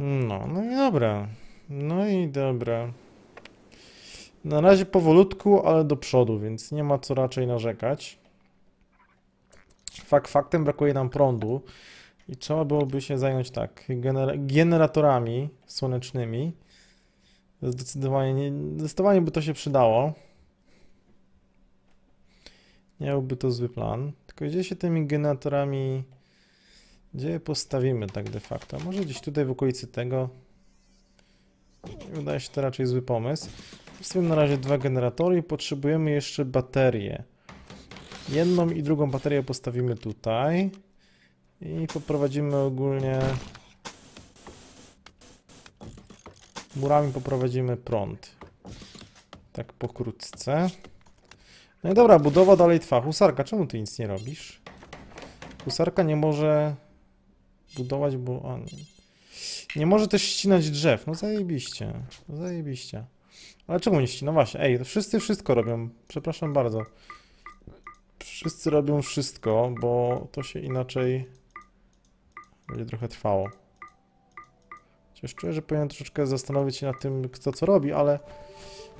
No, no i dobra. No i dobra. Na razie powolutku, ale do przodu, więc nie ma co raczej narzekać. Fakt faktem brakuje nam prądu i trzeba byłoby się zająć tak, gener generatorami słonecznymi. Zdecydowanie, nie, zdecydowanie by to się przydało. Nie byłby to zły plan. Tylko gdzie się tymi generatorami... Gdzie postawimy tak de facto? Może gdzieś tutaj w okolicy tego. Wydaje się to raczej zły pomysł. Postawimy na razie dwa generatory i potrzebujemy jeszcze baterię. Jedną i drugą baterię postawimy tutaj. I poprowadzimy ogólnie... Murami poprowadzimy prąd. Tak pokrótce. No i dobra, budowa dalej trwa. Husarka, czemu ty nic nie robisz? Husarka nie może budować, bo... Nie. nie może też ścinać drzew. No zajebiście. No zajebiście. Ale czemu nie ścina? No właśnie, ej, to wszyscy wszystko robią. Przepraszam bardzo. Wszyscy robią wszystko, bo to się inaczej będzie trochę trwało. Chociaż czuję, że powinien troszeczkę zastanowić się nad tym, kto co robi, ale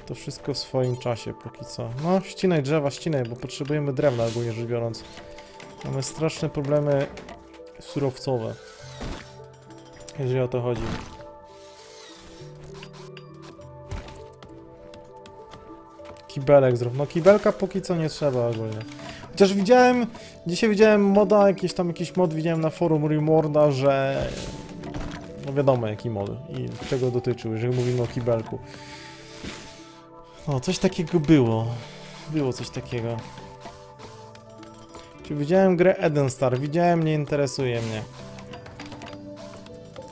to wszystko w swoim czasie póki co. No, ścinaj drzewa, ścinaj, bo potrzebujemy drewna ogólnie rzecz biorąc. Mamy straszne problemy surowcowe, jeżeli o to chodzi. Kibelek zrób. No kibelka póki co nie trzeba ogólnie. Chociaż widziałem, dzisiaj widziałem moda, jakiś tam jakiś mod widziałem na forum Remorda, że no wiadomo jaki mod i czego dotyczył, jeżeli mówimy o kibelku. O, coś takiego było. Było coś takiego. Czy widziałem grę Eden Star? Widziałem, nie interesuje mnie.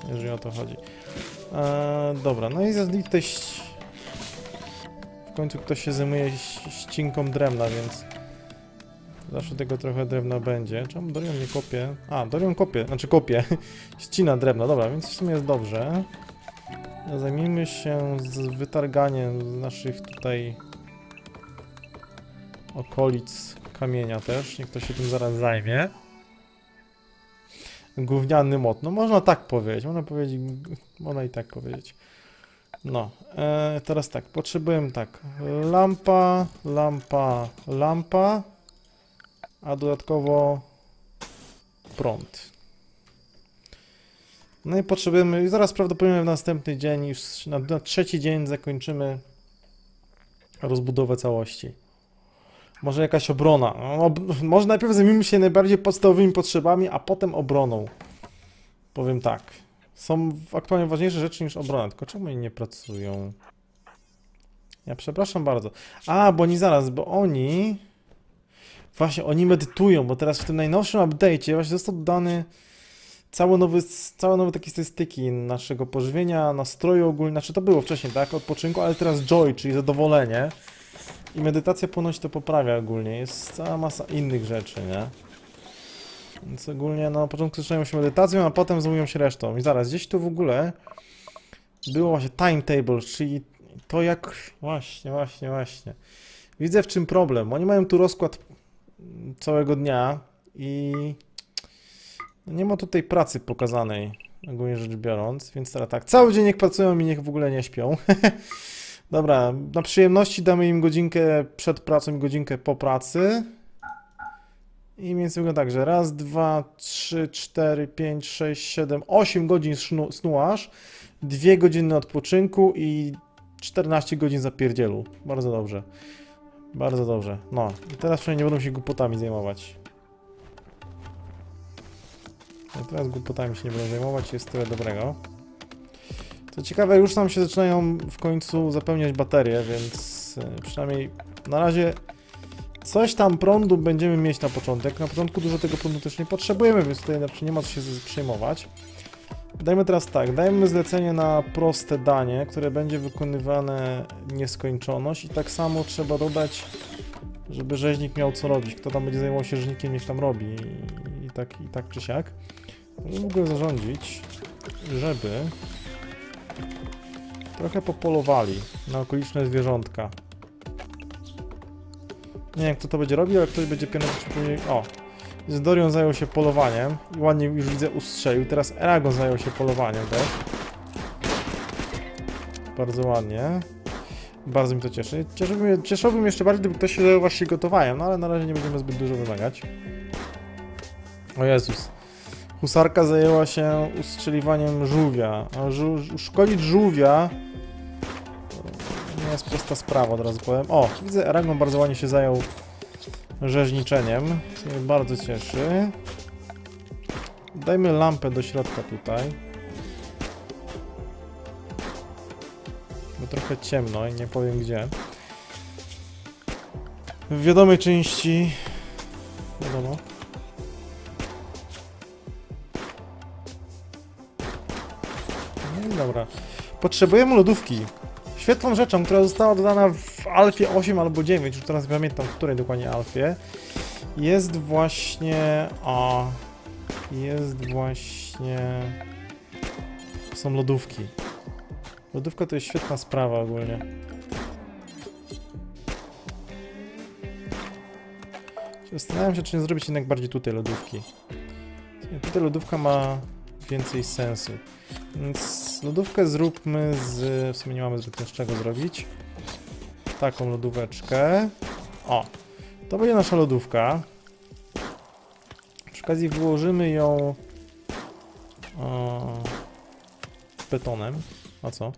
Jeżeli o to chodzi. Eee, dobra, no i tutaj w końcu ktoś się zajmuje ścinką drewna, więc zawsze tego trochę drewna będzie. Czemu Dorian nie kopie? A, Dorian kopie, znaczy kopie. Ścina drewna, dobra, więc w sumie jest dobrze. Zajmijmy się z wytarganiem z naszych tutaj okolic kamienia też. Niech to się tym zaraz zajmie. Gówniany mod. No można tak powiedzieć. Można powiedzieć. Można i tak powiedzieć. No. E, teraz tak. Potrzebujemy tak. Lampa, lampa, lampa. A dodatkowo prąd. No i potrzebujemy, i zaraz prawdopodobnie w następny dzień, już na, na trzeci dzień zakończymy rozbudowę całości. Może jakaś obrona. No, może najpierw zajmijmy się najbardziej podstawowymi potrzebami, a potem obroną. Powiem tak. Są aktualnie ważniejsze rzeczy niż obrona. Tylko czemu oni nie pracują? Ja przepraszam bardzo. A, bo oni zaraz, bo oni... Właśnie, oni medytują, bo teraz w tym najnowszym update'cie właśnie został dodany całe nowe, całe nowe takie statystyki naszego pożywienia, nastroju ogólnie, znaczy to było wcześniej, tak, odpoczynku, ale teraz joy, czyli zadowolenie i medytacja ponoć to poprawia ogólnie, jest cała masa innych rzeczy, nie? Więc ogólnie no, na początku zaczynają się medytacją, a potem zajmują się resztą. I zaraz, gdzieś tu w ogóle było właśnie timetable, czyli to jak... Właśnie, właśnie, właśnie. Widzę w czym problem. Oni mają tu rozkład całego dnia i nie ma tutaj pracy pokazanej, ogólnie rzecz biorąc, więc teraz tak, cały dzień niech pracują i niech w ogóle nie śpią. Dobra, na przyjemności damy im godzinkę przed pracą i godzinkę po pracy. I mniej więcej wygląda tak, że raz, dwa, trzy, cztery, pięć, sześć, siedem, osiem godzin snu, aż, dwie godziny odpoczynku i 14 godzin zapierdzielu. Bardzo dobrze. Bardzo dobrze. No, i teraz przynajmniej nie będą się głupotami zajmować. No teraz głupotami się nie będę zajmować, jest tyle dobrego. Co ciekawe, już nam się zaczynają w końcu zapełniać baterie, więc e, przynajmniej na razie coś tam prądu będziemy mieć na początek. Na początku dużo tego prądu też nie potrzebujemy, więc tutaj znaczy nie ma co się przejmować. Dajmy teraz tak, dajmy zlecenie na proste danie, które będzie wykonywane nieskończoność i tak samo trzeba dodać, żeby rzeźnik miał co robić. Kto tam będzie zajmował się rzeźnikiem, niech tam robi i, tak, i tak czy siak. Mógłbym zarządzić, żeby trochę popolowali na okoliczne zwierzątka. Nie wiem kto to będzie robił, ale ktoś będzie pionować później... O! Dorion zajął się polowaniem i ładnie już widzę ustrzelił. Teraz Eragon zajął się polowaniem też. Bardzo ładnie. Bardzo mi to cieszy. Cieszyłbym, cieszyłbym jeszcze bardziej, gdyby ktoś się właśnie gotowaniem, no ale na razie nie będziemy zbyt dużo wymagać. O Jezus. Husarka zajęła się ustrzeliwaniem żółwia. Żół, szkolić żółwia nie jest prosta sprawa, od razu powiem. O, widzę, Eragon bardzo ładnie się zajął rzeźniczeniem, co mnie bardzo cieszy. Dajmy lampę do środka tutaj. Bo trochę ciemno i nie powiem gdzie. W wiadomej części... Wiadomo. Dobra. Potrzebujemy lodówki. Świetną rzeczą, która została dodana w Alfie 8 albo 9, już teraz nie pamiętam w której dokładnie Alfie, jest właśnie... O, jest właśnie... Są lodówki. Lodówka to jest świetna sprawa ogólnie. Zastanawiam się, czy nie zrobić jednak bardziej tutaj lodówki. Tutaj lodówka ma więcej sensu. Więc lodówkę zróbmy z... W sumie nie mamy zbytnio z czego zrobić. Taką lodóweczkę. O! To będzie nasza lodówka. Przy okazji wyłożymy ją... O, betonem. A co?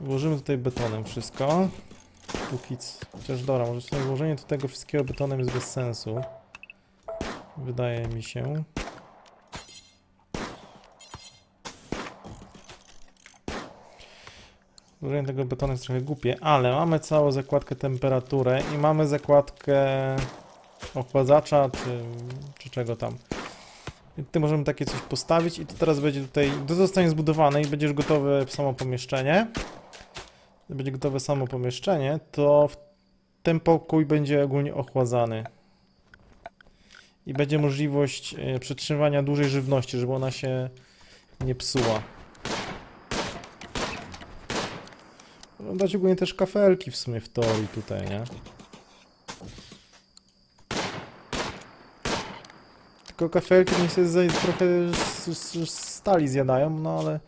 Włożymy tutaj betonem wszystko. Póki. Chociaż dobra, może włożenie tego wszystkiego betonem jest bez sensu. Wydaje mi się. Włożenie tego betonu jest trochę głupie, ale mamy całą zakładkę temperaturę i mamy zakładkę ochładzacza, czy, czy czego tam. I możemy takie coś postawić i to teraz będzie tutaj, to zostanie zbudowane i będzie już gotowe samo pomieszczenie. Będzie gotowe samo pomieszczenie, to ten pokój będzie ogólnie ochładzany. I będzie możliwość e, przetrzymywania dłużej żywności, żeby ona się nie psuła. Możemy dać ogólnie też kafelki w sumie w teorii tutaj, nie? Tylko kafelki niestety za- trochę stali zjadają, no ale...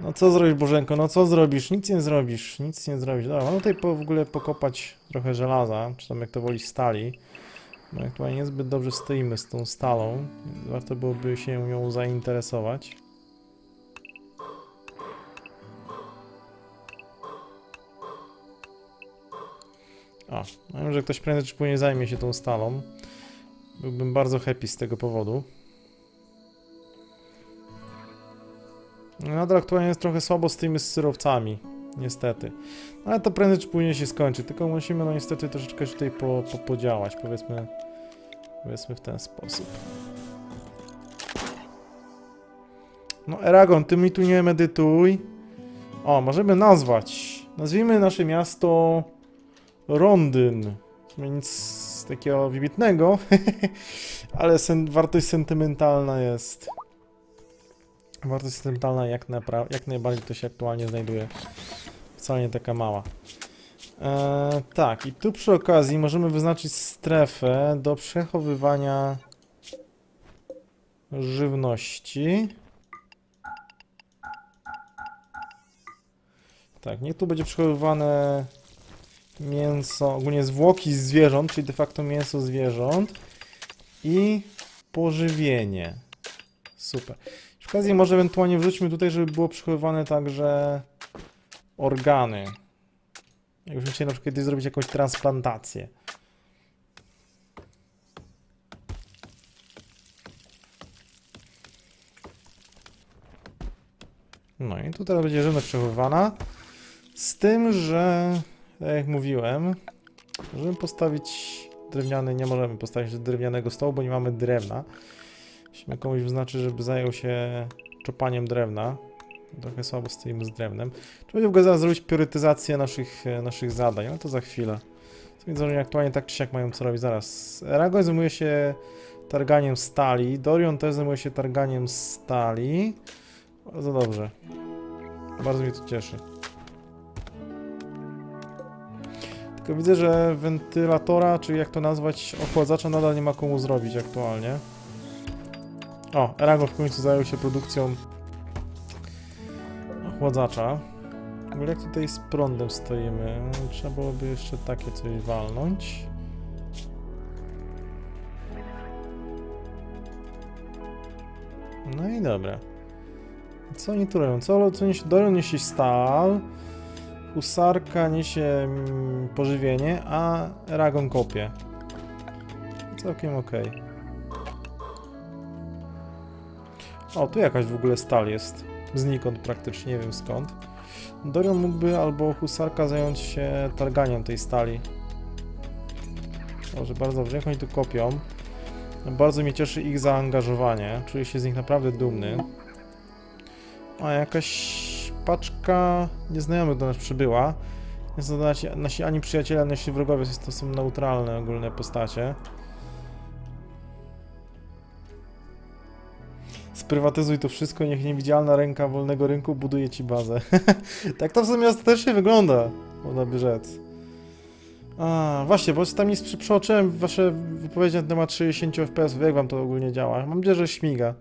No co zrobisz Bożenko, no co zrobisz? Nic nie zrobisz, nic nie zrobisz. Dobra, mam tutaj po, w ogóle pokopać trochę żelaza, czy tam jak to woli stali. No aktualnie niezbyt dobrze stoimy z tą stalą, warto byłoby się nią zainteresować. O, no wiem, że ktoś prędzej czy później zajmie się tą stalą. Byłbym bardzo happy z tego powodu. No, Nadal aktualnie jest trochę słabo z tymi surowcami, niestety. No, Ale to prędzej czy później się skończy, tylko musimy no niestety troszeczkę tutaj po, po, podziałać, powiedzmy, powiedzmy w ten sposób. No Eragon, ty mi tu nie medytuj. O, możemy nazwać. Nazwijmy nasze miasto Rondyn. Nic takiego wybitnego, ale sen wartość sentymentalna jest. Wartość sentymentalna jak, jak najbardziej to się aktualnie znajduje. Wcale nie taka mała. Eee, tak, i tu przy okazji możemy wyznaczyć strefę do przechowywania żywności. Tak, nie tu będzie przechowywane mięso, ogólnie zwłoki zwierząt, czyli de facto mięso zwierząt i pożywienie. Super. Przy okazji może ewentualnie wrzućmy tutaj, żeby było przechowywane także organy. Jakbyśmy chcieli na przykład kiedyś zrobić jakąś transplantację. No i tu teraz będzie żywność przechowywana. Z tym, że tak jak mówiłem, możemy postawić drewniany, nie możemy postawić drewnianego stołu, bo nie mamy drewna. Musimy komuś wyznaczyć, żeby zajął się czopaniem drewna. Trochę słabo stoimy z drewnem. Trzeba będzie w ogóle zrobić priorytetyzację naszych, e, naszych zadań, ale to za chwilę. Widzę, że aktualnie tak czy siak mają co robić zaraz. Ragoń zajmuje się targaniem stali, Dorion też zajmuje się targaniem stali. Bardzo dobrze. Bardzo mnie to cieszy. Tylko widzę, że wentylatora, czy jak to nazwać, ochładzacza nadal nie ma komu zrobić aktualnie. O, Eragon w końcu zajął się produkcją ochładzacza. ogóle jak tutaj z prądem stoimy? Trzeba byłoby jeszcze takie coś walnąć. No i dobra. Co oni tu robią? Co, co niesie? Dorian niesie stal, husarka niesie mm, pożywienie, a Eragon kopie. Całkiem okej. O, tu jakaś w ogóle stal jest. Znikąd praktycznie, nie wiem skąd. Dorian mógłby albo husarka zająć się targaniem tej stali. Dobrze, bardzo dobrze. Jak oni tu kopią? Bardzo mnie cieszy ich zaangażowanie. Czuję się z nich naprawdę dumny. A jakaś paczka nieznajomych do nas przybyła. To nasi, ani przyjaciele, ani nasi wrogowie to są neutralne ogólne postacie. Sprywatyzuj to wszystko, niech niewidzialna ręka wolnego rynku buduje ci bazę. tak to w sumie ostatecznie wygląda, można by rzec. A, właśnie, bo tam nie przeoczyłem wasze wypowiedzi na temat 60 fps, jak wam to ogólnie działa. Mam nadzieję, że śmiga.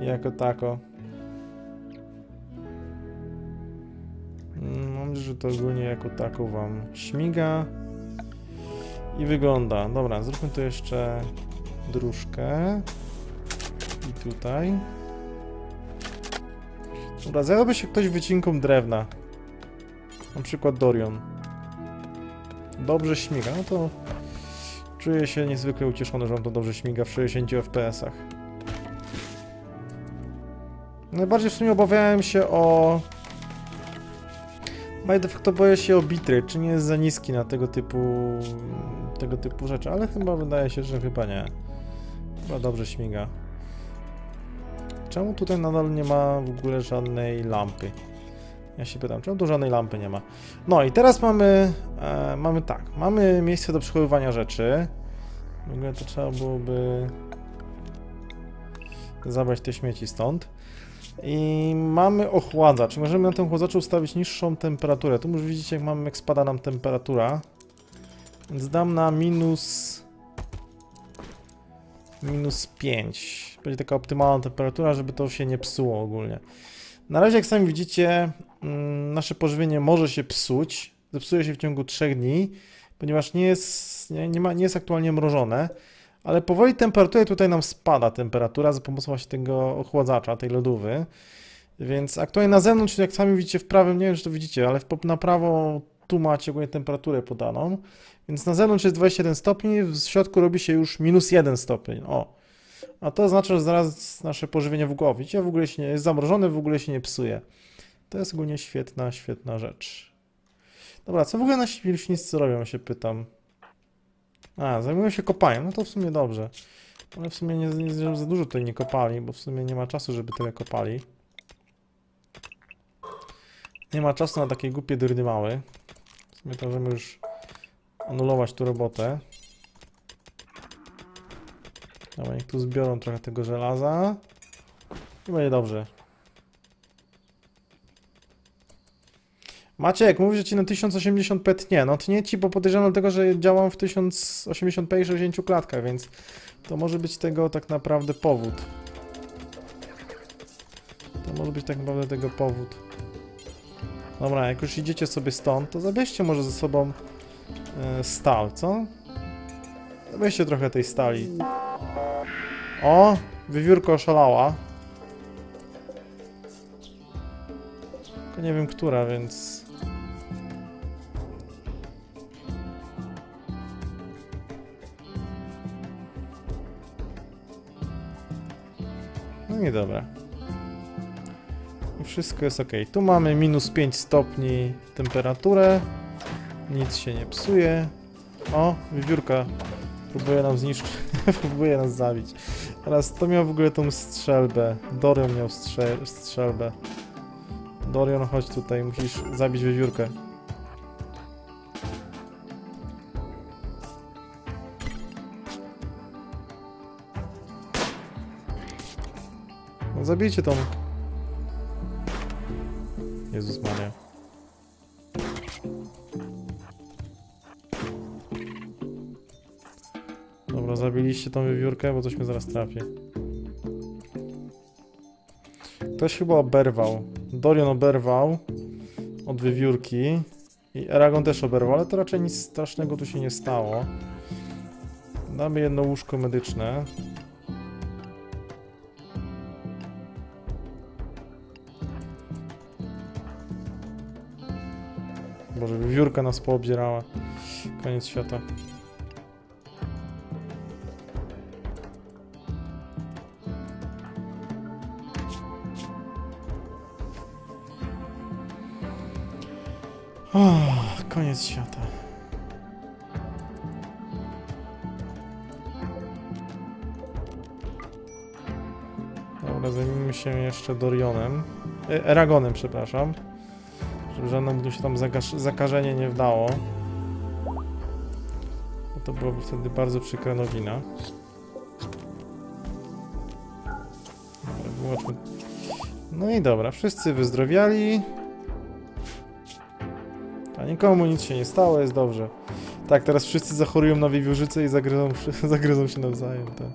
Jako tako. Że to ogólnie jako tako wam śmiga. I wygląda. Dobra, zróbmy tu jeszcze dróżkę. I tutaj. Dobra, zajęłoby się ktoś wycinką drewna. Na przykład Dorion. Dobrze śmiga, no to czuję się niezwykle ucieszony, że on to dobrze śmiga w 60 fps-ach. Najbardziej w sumie obawiałem się o... By de facto boję się o bitry, czy nie jest za niski na tego typu... tego typu rzeczy, ale chyba wydaje się, że chyba nie. Chyba dobrze śmiga. Czemu tutaj nadal nie ma w ogóle żadnej lampy? Ja się pytam, czemu tu żadnej lampy nie ma? No i teraz mamy, e, mamy tak, mamy miejsce do przechowywania rzeczy. W ogóle to trzeba byłoby zabrać te śmieci stąd. I mamy ochładzacz. Możemy na tym ochładzaczu ustawić niższą temperaturę. Tu już widzicie, jak mamy, jak spada nam temperatura. Więc dam na minus... Minus 5. Będzie taka optymalna temperatura, żeby to się nie psuło ogólnie. Na razie, jak sami widzicie, mm, nasze pożywienie może się psuć. Zepsuje się w ciągu 3 dni, ponieważ nie jest, nie, nie, ma, nie jest aktualnie mrożone. Ale powoli temperatura tutaj nam spada, temperatura za pomocą właśnie tego ochładzacza, tej lodówy. Więc aktualnie na zewnątrz, jak sami widzicie w prawym, nie wiem czy to widzicie, ale na prawo tu macie ogólnie temperaturę podaną. Więc na zewnątrz jest 21 stopni, w środku robi się już minus 1 stopień. O, a to oznacza, że zaraz nasze pożywienie w głowie widzicie, w ogóle się nie, jest zamrożone, w ogóle się nie psuje. To jest ogólnie świetna, świetna rzecz. Dobra, co w ogóle nasi leśnicy robią, się pytam. A, zajmują się kopaniem, no to w sumie dobrze. Ale w sumie nie, nie za dużo tutaj nie kopali, bo w sumie nie ma czasu, żeby tyle kopali. Nie ma czasu na takie głupie dyrdy małe. W sumie to możemy już anulować tu robotę. Dobra, niech tu zbiorą trochę tego żelaza. I będzie dobrze. Maciek, mówisz, że ci na 1080p tnie. No tnie ci, bo podejrzewam tego, że działam w 1080p i 60 klatkach, więc to może być tego tak naprawdę powód. To może być tak naprawdę tego powód. Dobra, jak już idziecie sobie stąd, to zabierzcie może ze sobą e, stal, co? Zabierzcie trochę tej stali. O, wywiórka oszalała. Tylko nie wiem, która, więc... No nie dobra. I wszystko jest ok. Tu mamy minus 5 stopni temperaturę. Nic się nie psuje. O, wywiórka próbuje nam zniszczyć, próbuje nas zabić. Teraz to miał w ogóle tą strzelbę. Dorion miał strzel strzelbę. Dorion, chodź tutaj, musisz zabić wywiórkę. Zabijcie tą... Jezus Maria. Dobra, zabiliście tą wywiórkę, bo coś mnie zaraz trafi. Ktoś chyba oberwał. Dorian oberwał. od wywiórki. I Eragon też oberwał, ale to raczej nic strasznego tu się nie stało. Damy jedno łóżko medyczne. Boże, wywiórka nas poobdzierała. Koniec świata. Oh, koniec świata. Dobra, zajmijmy się jeszcze Dorionem. E, Eragonem, przepraszam. Żeby żadnemu się tam zakaż- zakażenie nie wdało. Bo to byłoby wtedy bardzo przykra nowina. No i dobra, wszyscy wyzdrowiali. A nikomu nic się nie stało, jest dobrze. Tak, teraz wszyscy zachorują na wiewiórzycę i zagryzą, zagryzą się nawzajem, tak.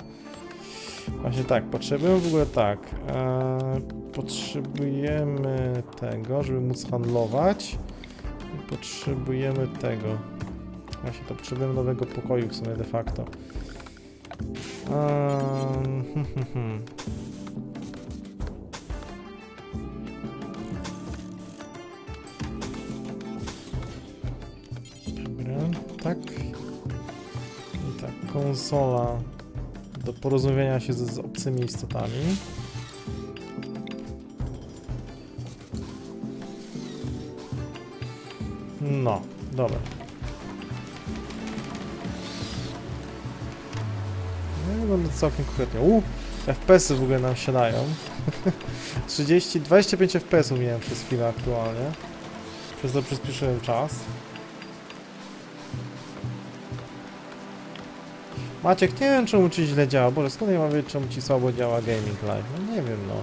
Właśnie tak, potrzebujemy w ogóle tak. E, potrzebujemy tego, żeby móc handlować. I potrzebujemy tego. Właśnie to potrzebujemy nowego pokoju w sumie de facto. Hmm, hmm, hmm. Dobra, tak. I tak, konsola do porozumienia się z, z obcymi istotami. No, dobra. No, wygląda całkiem konkretnie. U, FPS-y w ogóle nam siadają. 30, 25 FPS-ów miałem przez chwilę aktualnie. Przez to przyspieszyłem czas. Maciek, nie wiem czemu ci źle działa, bo skąd ja mam wiedzieć czemu ci słabo działa Gaming Live? No nie wiem no.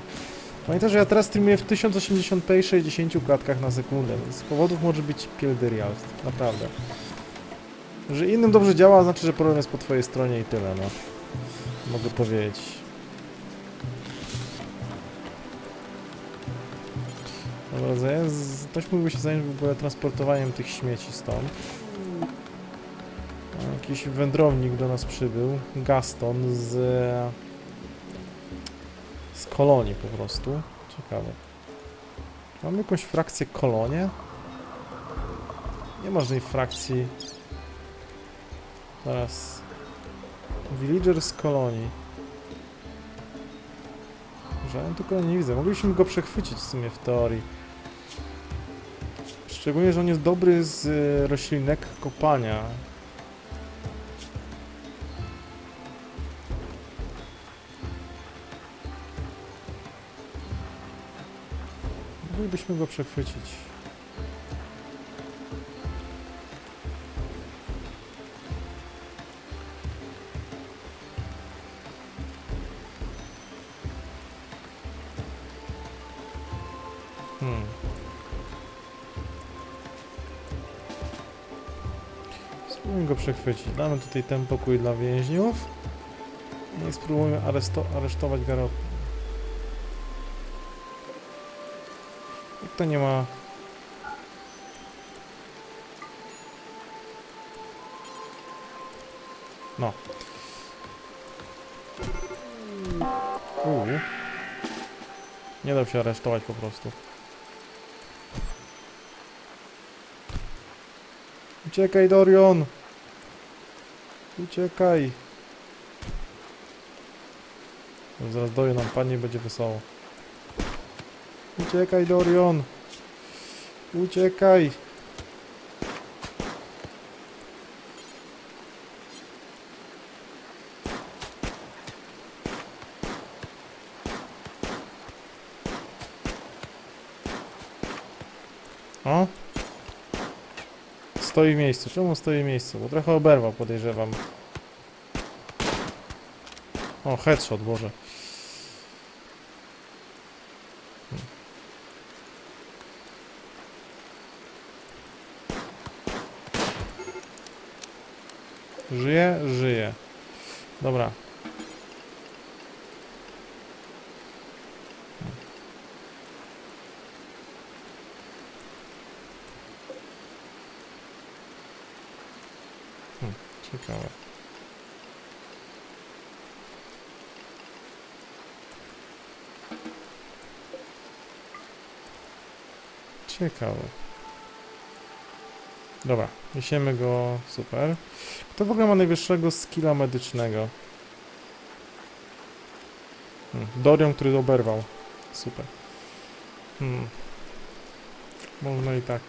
Pamiętaj, że ja teraz streamuję w 1080p i 60 klatkach na sekundę, więc z powodów może być pieldyrialstw, naprawdę. Że innym dobrze działa, znaczy, że problem jest po twojej stronie i tyle, no. Mogę powiedzieć. Dobra, zając- ktoś mógłby się zająć w ogóle transportowaniem tych śmieci stąd. Jakiś wędrownik do nas przybył, Gaston z... z kolonii po prostu. Ciekawe. Mamy jakąś frakcję kolonie? Nie ma żadnej frakcji. Zaraz. Villager z kolonii. Żaden tu kolonii nie widzę. Moglibyśmy go przechwycić w sumie w teorii. Szczególnie, że on jest dobry z y, roślinek kopania. Moglibyśmy go przechwycić. Hmm. Spróbujmy go przechwycić. Damy tutaj ten pokój dla więźniów. I spróbujmy aresztować Garot. To nie ma... No. Uuu. Nie dał się aresztować po prostu. Uciekaj, Dorion! Uciekaj! Zaraz Dorion nam padnie i będzie wesoło. Uciekaj, Dorion! Uciekaj! O! Stoi w miejscu. Czemu stoi w miejscu? Bo trochę oberwał, podejrzewam. O, headshot, Boże. Żyje? Żyje. Dobra. Ciekawe. Ciekawe. Dobra, niesiemy go, super. Kto w ogóle ma najwyższego skilla medycznego? Hmm. Dorian, który oberwał. Super. Hmm. Można i tak.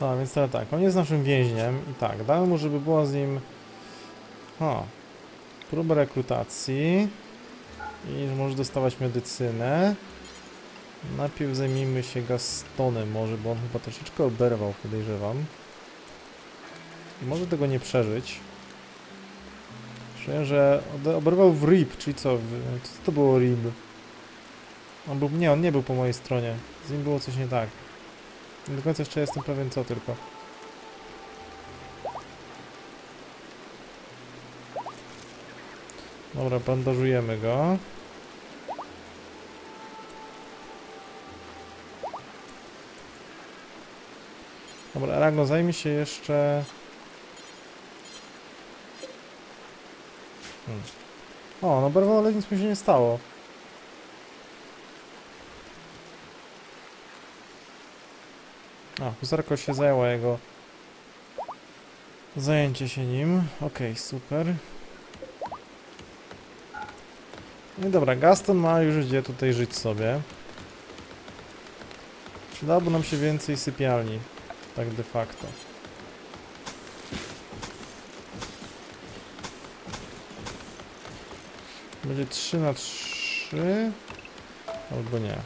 No, więc teraz tak, on jest naszym więźniem i tak, damy mu, żeby była z nim... O, próbę rekrutacji i że może dostawać medycynę. Najpierw zajmijmy się Gastonem może, bo on chyba troszeczkę oberwał, podejrzewam. I może tego nie przeżyć. Czuję, że oberwał w RIP, czyli co? Co to było RIP? On był, nie, on nie był po mojej stronie. Z nim było coś nie tak. Nie do końca jeszcze jestem pewien co tylko. Dobra, bandażujemy go. Dobra, Arago, zajmie się jeszcze... Hmm. O, no berwał, ale nic mu się nie stało. A, huzarko się zajęła jego zajęcie się nim. Okej, super. No dobra, Gaston ma już gdzie tutaj żyć sobie. Przydałoby nam się więcej sypialni, tak de facto. Będzie 3 na 3 albo nie.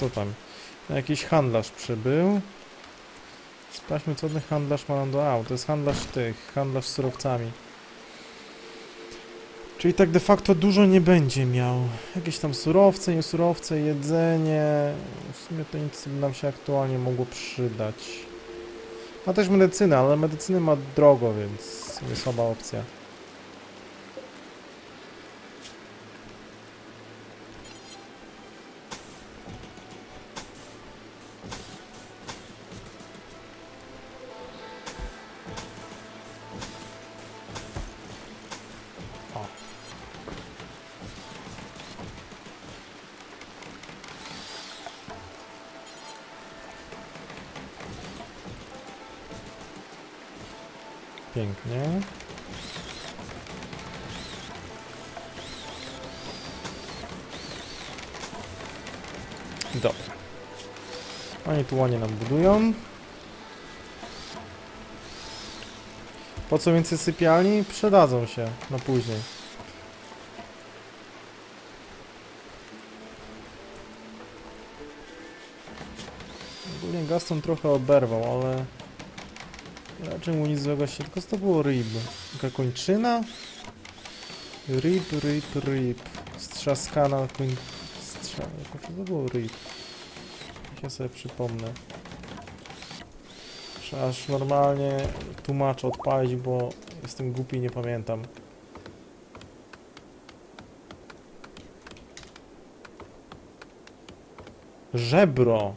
Co tam? Jakiś handlarz przybył. Sprawdźmy, co ten handlarz ma nam do aut. To jest handlarz tych, handlarz surowcami. Czyli tak de facto dużo nie będzie miał. Jakieś tam surowce, nie surowce, jedzenie. W sumie to nic nam się aktualnie mogło przydać. Ma też medycynę, ale medycyny ma drogo, więc nie słaba opcja. Pięknie. Dobra. Oni tu ładnie nam budują. Po co więcej sypialni? Przydadzą się na później. Ogólnie Gaston trochę oberwał, ale raczej mu nic złego się, tylko to było rib. Taka kończyna? Rib, rib, rib. Strzaskana koń... Strza... Jak to było rib? Ja sobie przypomnę. Muszę aż normalnie tłumacz odpalić, bo jestem głupi i nie pamiętam. Żebro.